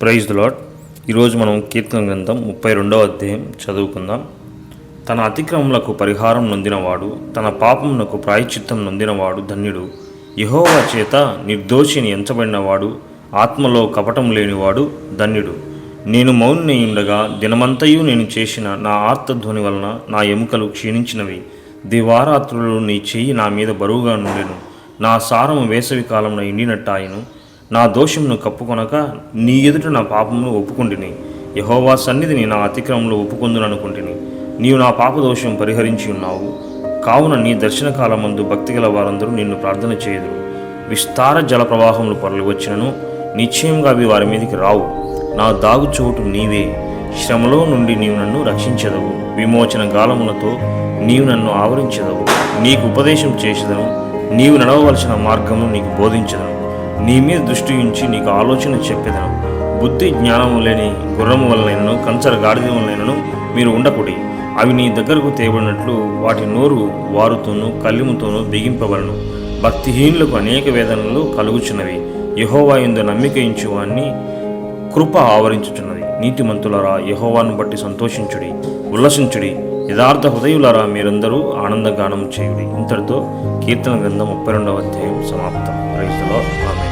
Praise lord ఈరోజు మనం కీర్తన గ్రంథం ముప్పై రెండవ అధ్యాయం చదువుకుందాం. తన అతిక్రమములకు పరిహారం నొందినవాడు తన పాపమునకు ప్రాయచిత్తం నొందినవాడు ధన్యుడు. యహోవా చేత నిర్దోషిని ఎంచబడినవాడు ఆత్మలో కపటం లేనివాడు ధన్యుడు. నేను మౌని ఉండగా దినమంతయు నేను చేసిన నా ఆర్తధ్వని వలన నా ఎముకలు క్షీణించినవి. దివారాత్రులు నీ చెయ్యి నా మీద బరువుగా నుండెను. నా సారము వేసవి కాలంలో ఎండినట్టాయను. నా దోషమును కప్పుకొనక నీ ఎదుట నా పాపమును ఒప్పుకుంటుని. యహోవా సన్నిధిని నా అతిక్రమంలో ఒప్పుకొందుననుకుంటుని. నీవు నా పాప దోషం పరిహరించి ఉన్నావు. కావున నీ దర్శన కాలమందు భక్తిగల వారందరూ నిన్ను ప్రార్థన చేయుదురు. విస్తార జల ప్రవాహములు పొరలి వచ్చినను నిశ్చయంగా అవి వారి మీదకి రావు. నా దాగు చోటు నీవే. శ్రమలో నుండి నీవు నన్ను రక్షించదవు. విమోచన గాలములతో నీవు నన్ను ఆవరించదవు. నీకు ఉపదేశం చేసేదను. నీవు నడవవలసిన మార్గము నీకు బోధించదను. నీ మీద దృష్టి ఉంచి నీకు ఆలోచన చెప్పేదను. బుద్ధి జ్ఞానము లేని గుర్రము వలనైనను కంచర గాడిద వలనైనను మీరు ఉండకూడి. అవి నీ దగ్గరకు తేబడినట్లు వాటి నోరు వారుతోనూ కల్లిముతోనూ బిగింపబలను భక్తిహీనులకు అనేక వేదనలు కలుగుచున్నవి. యహోవా నమ్మిక వాణ్ణి కృప ఆవరించుచున్నది. నీతిమంతులరా యహోవాను బట్టి సంతోషించుడి ఉల్లసించుడి. యథార్థ హృదయులరా మీరందరూ ఆనందగానం చేయుడి. ఇంతటితో కీర్తన గ్రంథం ముప్పై రెండవ అధ్యాయం సమాప్తం. రైతులో ఆమె